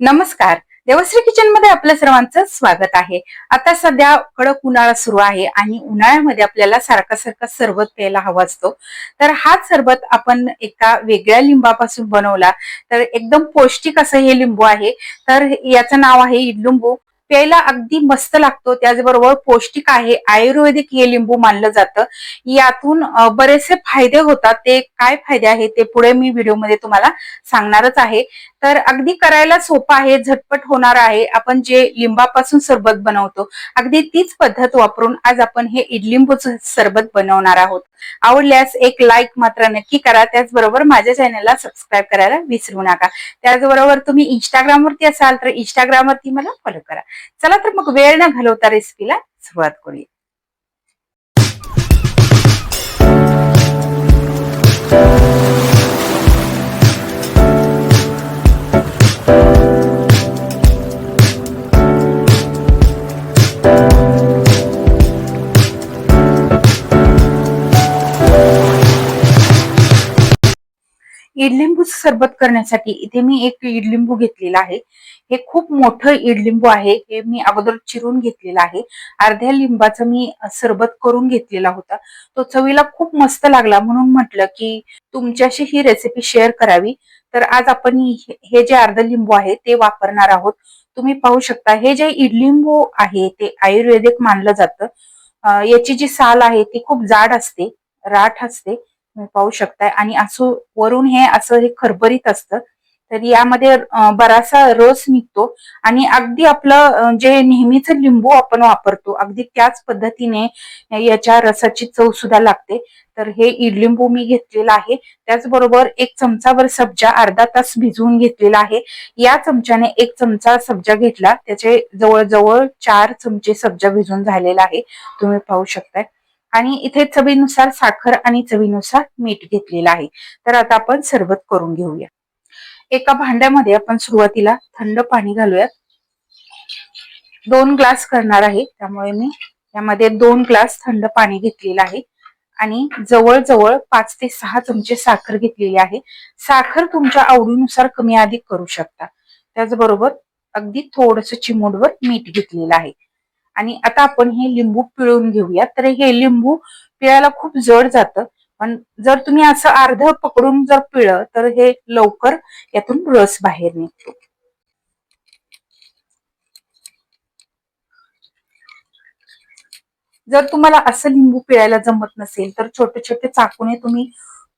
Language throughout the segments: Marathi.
नमस्कार. देवश्री किचनमध्ये आपल्या सर्वांचं स्वागत आहे. आता सध्या कडक उन्हाळा सुरू आहे आणि उन्हाळ्यामध्ये आपल्याला सारखा सारखा सरबत प्यायला हवा असतो. तर हाच सरबत आपण एका वेगळ्या लिंबापासून बनवला तर एकदम पौष्टिक असं हे लिंबू आहे. तर याचं नाव आहे इडलिंबू प्यायला अगदी मस्त लागतो त्याचबरोबर पौष्टिक आहे. आयुर्वेदिक हे लिंबू मानलं जातं. यातून बरेचसे फायदे होतात. ते काय फायदे आहेत ते पुढे मी व्हिडिओमध्ये तुम्हाला सांगणारच आहे. तर अगदी करायला सोपं आहे झटपट होणार आहे. आपण जे लिंबापासून सरबत बनवतो अगदी तीच पद्धत वापरून आज आपण हे इडलिंबूचं सरबत बनवणार आहोत. आवडल्यास एक लाईक मात्र नक्की करा. त्याचबरोबर माझ्या चॅनलला सबस्क्राईब करायला विसरू नका. त्याचबरोबर तुम्ही इंस्टाग्राम वरती असाल तर इंस्टाग्राम वरती मला फॉलो करा. चला तर मग वेळ न घालवता रेसिपीला सुरुवात करूया. इडलिंबू सरबत करण्यासाठी इथे मी एक इडलिंबू घेतलेला आहे. हे खूप मोठं इडलिंबू आहे. हे मी अगोदर चिरून घेतलेलं आहे. अर्ध्या लिंबाचं मी सरबत करून घेतलेला होता. तो चवीला खूप मस्त लागला म्हणून म्हटलं की तुमच्याशी ही रेसिपी शेअर करावी. तर आज आपण हे जे अर्ध लिंबू आहे ते वापरणार आहोत. तुम्ही पाहू शकता हे जे इडलिंबू आहे ते आयुर्वेदिक मानलं जातं. याची जी साल आहे ती खूप जाड असते राठ असते. पाहू शकताय. आणि असं वरून हे असं हे खरबरीत असतं तर यामध्ये अं, बराचसा रस निघतो. आणि अगदी आपलं जे नेहमीच लिंबू आपण वापरतो अगदी त्याच पद्धतीने याच्या रसाची चव सुद्धा लागते. तर हे इडलिंबू मी घेतलेला आहे. त्याचबरोबर एक चमचावर सब्जा अर्धा तास भिजवून घेतलेला आहे. या चमच्याने एक चमचा सब्जा घेतला. त्याचे जवळजवळ चार चमचे सब्जा भिजून झालेला आहे. तुम्ही पाहू शकताय. आणि इथे चवीनुसार साखर आणि चवीनुसार मीठ घेतलेलं आहे. तर आता आपण सरबत करून घेऊया. एका भांड्यामध्ये आपण सुरुवातीला थंड पाणी घालूयात. दोन ग्लास करणार आहे. त्यामुळे मी यामध्ये दोन ग्लास थंड पाणी घेतलेलं आहे. आणि जवळजवळ पाच ते सहा चमचे साखर घेतलेली आहे. साखर तुमच्या आवडीनुसार कमी अधिक करू शकता. त्याचबरोबर अगदी थोडस चिमूटभर मीठ घेतलेलं आहे. आणि आता आपण हे लिंबू पिळून घेऊया तर हे लिंबू पिळायला खूप जड जातं. पण जर तुम्ही असं अर्ध पकडून जर पिळलं तर हे लवकर यातून रस बाहेर निघतो. जर तुम्हाला असं लिंबू पिळायला जमत नसेल तर छोटे छोटे चाकूने तुम्ही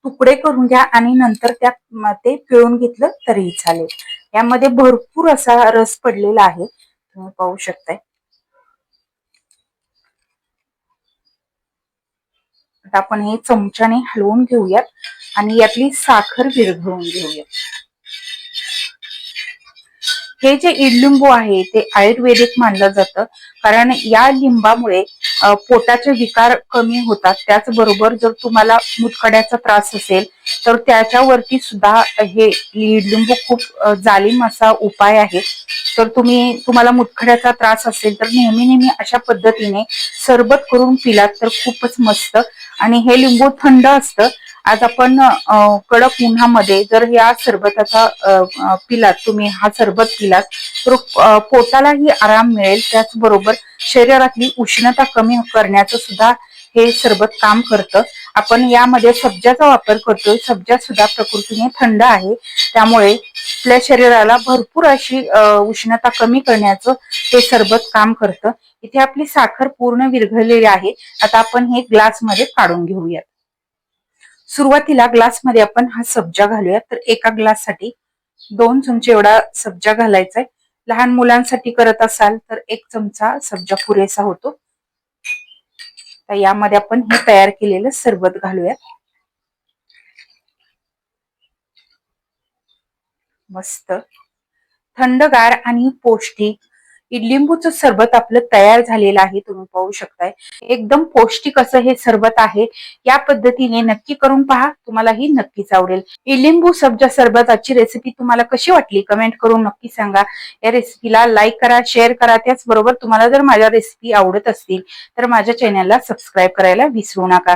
तुकडे करून घ्या आणि नंतर त्यात ते पिळून घेतलं तरीही चालेल. यामध्ये भरपूर असा रस पडलेला आहे. तुम्ही पाहू शकताय. आता आपण हे चमच्याने हलवून घेऊयात आणि यातली साखर विरघळून घेऊयात. हे जे इडलिंबू आहे ते आयुर्वेदिक मानलं जातं. कारण या लिंबामुळे पोटाचे विकार कमी होतात. त्याचबरोबर जर तुम्हाला मुतखड्याचा त्रास असेल तर त्याच्यावरती सुद्धा हे लिंबू खूप जालिम जालीम असा उपाय आहे. तर तुम्ही तुम्हाला मुतखड्याचा त्रास असेल तर नेहमी नेहमी अशा पद्धतीने सरबत करून पिलात तर खूपच मस्त. आणि हे लिंबू थंड असतं. आज आपण कडक उन्हामध्ये जर या सरबताचा पिलात तुम्ही हा सरबत पिलात तर पोटालाही आराम मिळेल. त्याचबरोबर शरीरातली उष्णता कमी करण्याचं सुद्धा हे सरबत काम करतं. आपण यामध्ये सब्जाचा वापर करतोय. सब्जा सुद्धा प्रकृतीने थंड आहे. त्यामुळे आपल्या शरीराला भरपूर अशी उष्णता कमी करण्याचं हे सरबत काम करतं. इथे आपली साखर पूर्ण विरघळलेली आहे. आता आपण हे ग्लासमध्ये काढून घेऊयात. सुरुवातीला ग्लासमध्ये आपण हा सब्जा घालूयात. तर एका ग्लाससाठी दोन चमचे एवढा सब्जा घालायचा आहे लहान मुलांसाठी करत असाल तर एक चमचा सब्जा पुरेसा होतो. तर यामध्ये आपण हे तयार केलेलं सरबत घालूयात. मस्त. थंडगार आणि पौष्टिक इडलिंबूचं सरबत आपलं तयार झालेलं आहे तुम्ही पाहू शकताय. एकदम पौष्टिक असं हे सरबत आहे. या पद्धतीने नक्की करून पहा तुम्हालाही नक्कीच आवडेल. इलिंबू सब्जा सरबताची रेसिपी तुम्हाला कशी वाटली? कमेंट करून नक्की सांगा. या रेसिपीला लाईक करा शेअर करा. त्याचबरोबर तुम्हाला जर माझ्या रेसिपी आवडत असतील तर माझ्या चॅनलला सबस्क्राईब करायला विसरू नका.